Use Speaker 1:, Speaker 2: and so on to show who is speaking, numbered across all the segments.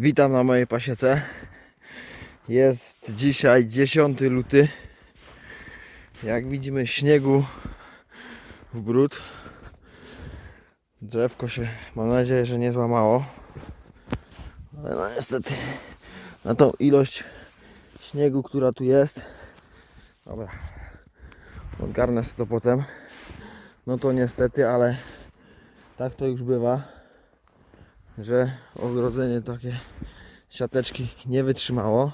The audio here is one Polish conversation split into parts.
Speaker 1: Witam na mojej pasiece. Jest dzisiaj 10 luty. Jak widzimy śniegu w bród. Drzewko się mam nadzieję, że nie złamało. Ale no niestety na tą ilość śniegu, która tu jest. Dobra. Odgarnę sobie to potem. No to niestety, ale tak to już bywa że ogrodzenie takie siateczki nie wytrzymało.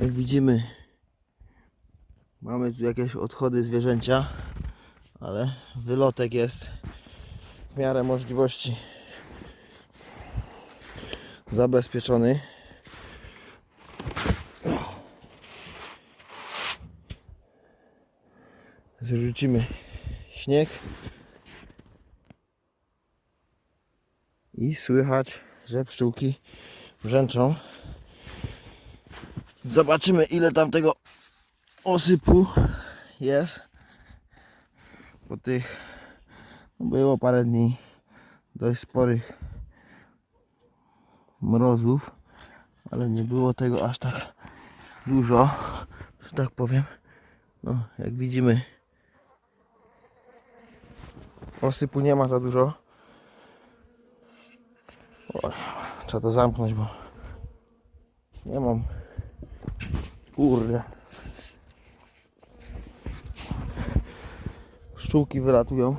Speaker 1: Jak widzimy, mamy tu jakieś odchody zwierzęcia, ale wylotek jest w miarę możliwości zabezpieczony. Zrzucimy śnieg. I słychać, że pszczółki brzęczą. Zobaczymy ile tam tego osypu jest. Po tych było parę dni dość sporych mrozów, ale nie było tego aż tak dużo, że tak powiem. No, jak widzimy, osypu nie ma za dużo. Trzeba to zamknąć, bo nie mam. Kurde. Pszczółki wylatują.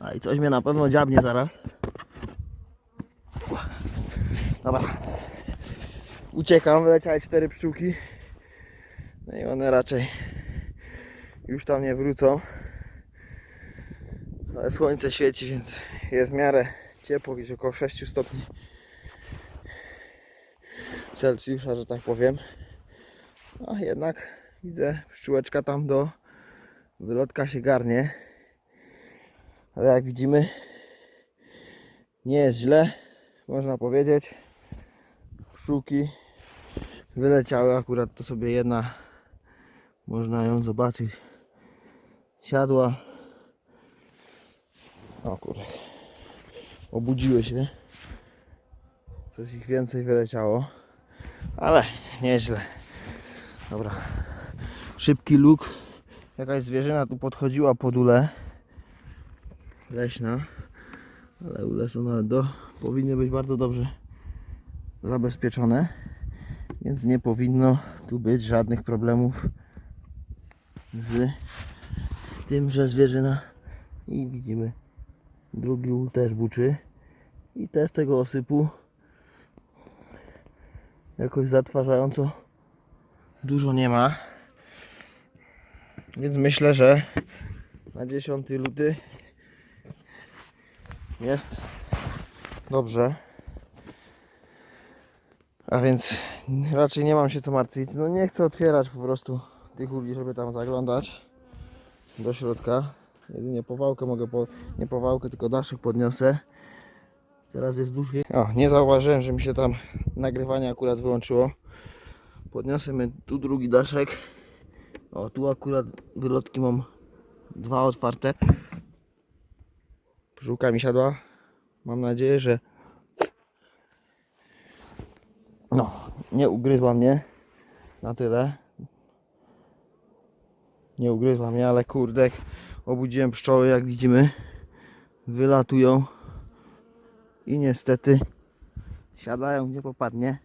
Speaker 1: A i coś mnie na pewno dziabnie zaraz. Dobra. Uciekam, wyleciały cztery pszczółki. No i one raczej już tam nie wrócą. Ale słońce świeci, więc jest w miarę ciepło, gdzieś około 6 stopni Celsjusza, że tak powiem. A jednak widzę pszczółeczka tam do wylotka się garnie. Ale jak widzimy nie jest źle, można powiedzieć. Pszczółki wyleciały, akurat to sobie jedna można ją zobaczyć. Siadła. O kurde obudziły się. Coś ich więcej wyleciało. Ale nieźle. Dobra. Szybki luk. Jakaś zwierzyna tu podchodziła pod ule. Leśna. Ale ule są nawet do... Powinny być bardzo dobrze zabezpieczone. Więc nie powinno tu być żadnych problemów z tym, że zwierzyna i widzimy drugi ul też buczy. I też tego osypu. Jakoś zatwarzająco dużo nie ma. Więc myślę, że na 10 luty jest dobrze. A więc raczej nie mam się co martwić. No nie chcę otwierać po prostu tych uli, żeby tam zaglądać do środka Jedynie powałkę mogę, po, nie powałkę, tylko daszek podniosę. Teraz jest wie- O, nie zauważyłem, że mi się tam nagrywanie akurat wyłączyło. Podniosę tu drugi daszek. O, tu akurat wylotki mam dwa otwarte. Pszczółka mi siadła. Mam nadzieję, że no, nie ugryzła mnie na tyle. Nie ugryzła mnie, ale kurdek obudziłem pszczoły, jak widzimy, wylatują i niestety siadają gdzie popadnie.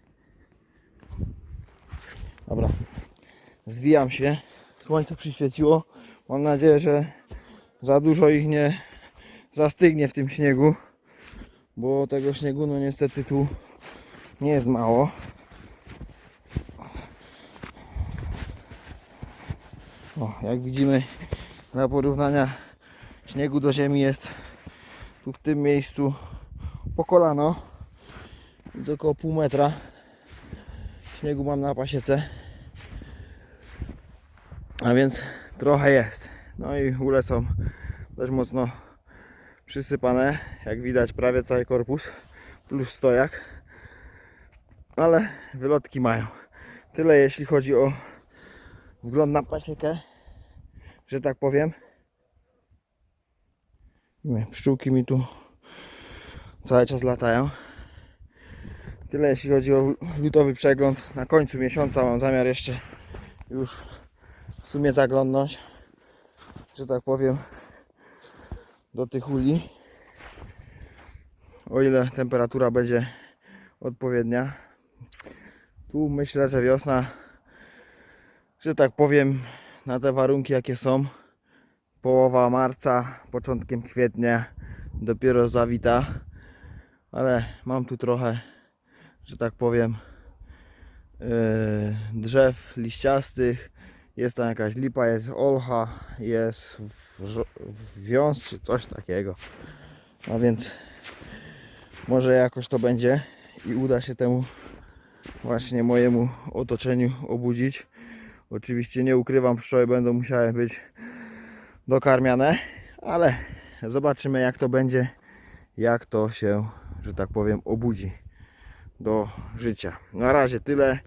Speaker 1: Dobra, zwijam się. Słońce przyświeciło. Mam nadzieję, że za dużo ich nie zastygnie w tym śniegu, bo tego śniegu no niestety tu nie jest mało. O, jak widzimy dla porównania śniegu do ziemi jest tu w tym miejscu po kolano. Więc około pół metra. Śniegu mam na pasiece. A więc trochę jest. No i ule są dość mocno przysypane. Jak widać prawie cały korpus plus stojak. Ale wylotki mają. Tyle jeśli chodzi o wgląd na pasiekę że tak powiem. Pszczółki mi tu cały czas latają. Tyle jeśli chodzi o lutowy przegląd. Na końcu miesiąca mam zamiar jeszcze już w sumie zaglądnąć, że tak powiem, do tych uli. O ile temperatura będzie odpowiednia. Tu myślę, że wiosna, że tak powiem, na te warunki jakie są, połowa marca, początkiem kwietnia dopiero zawita, ale mam tu trochę, że tak powiem, yy, drzew liściastych, jest tam jakaś lipa, jest olcha, jest wiąz czy coś takiego. A więc może jakoś to będzie i uda się temu właśnie mojemu otoczeniu obudzić. Oczywiście nie ukrywam, pszczoły będą musiały być dokarmiane, ale zobaczymy jak to będzie, jak to się, że tak powiem, obudzi do życia. Na razie tyle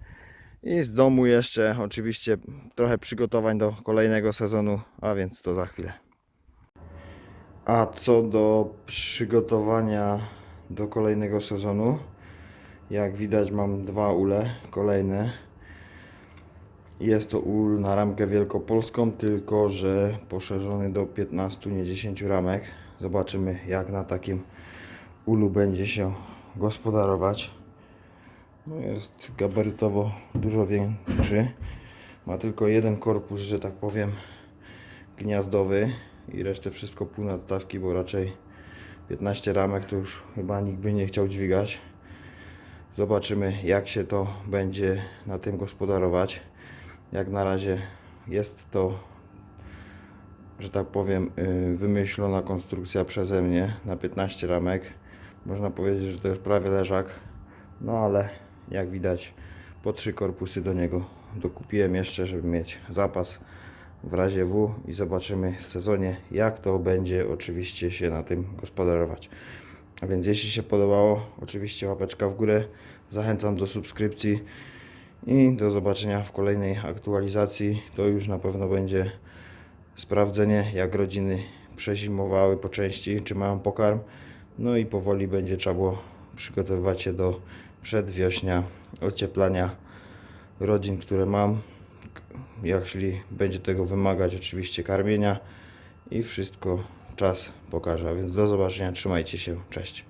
Speaker 1: i z domu jeszcze oczywiście trochę przygotowań do kolejnego sezonu, a więc to za chwilę. A co do przygotowania do kolejnego sezonu, jak widać mam dwa ule kolejne. Jest to ul na ramkę wielkopolską, tylko że poszerzony do 15, nie 10 ramek. Zobaczymy jak na takim ulu będzie się gospodarować. No jest gabarytowo dużo większy. Ma tylko jeden korpus, że tak powiem, gniazdowy i resztę wszystko pół nadstawki, bo raczej 15 ramek to już chyba nikt by nie chciał dźwigać. Zobaczymy jak się to będzie na tym gospodarować. Jak na razie jest to, że tak powiem, yy, wymyślona konstrukcja przeze mnie na 15 ramek. Można powiedzieć, że to jest prawie leżak. No ale jak widać po trzy korpusy do niego dokupiłem jeszcze, żeby mieć zapas w razie W i zobaczymy w sezonie jak to będzie oczywiście się na tym gospodarować. A więc jeśli się podobało, oczywiście łapeczka w górę. Zachęcam do subskrypcji i do zobaczenia w kolejnej aktualizacji. To już na pewno będzie sprawdzenie jak rodziny przezimowały po części, czy mają pokarm. No i powoli będzie trzeba było przygotowywać się do przedwiośnia, ocieplania rodzin, które mam. Jeśli będzie tego wymagać oczywiście karmienia i wszystko czas pokaże. A więc do zobaczenia, trzymajcie się, cześć.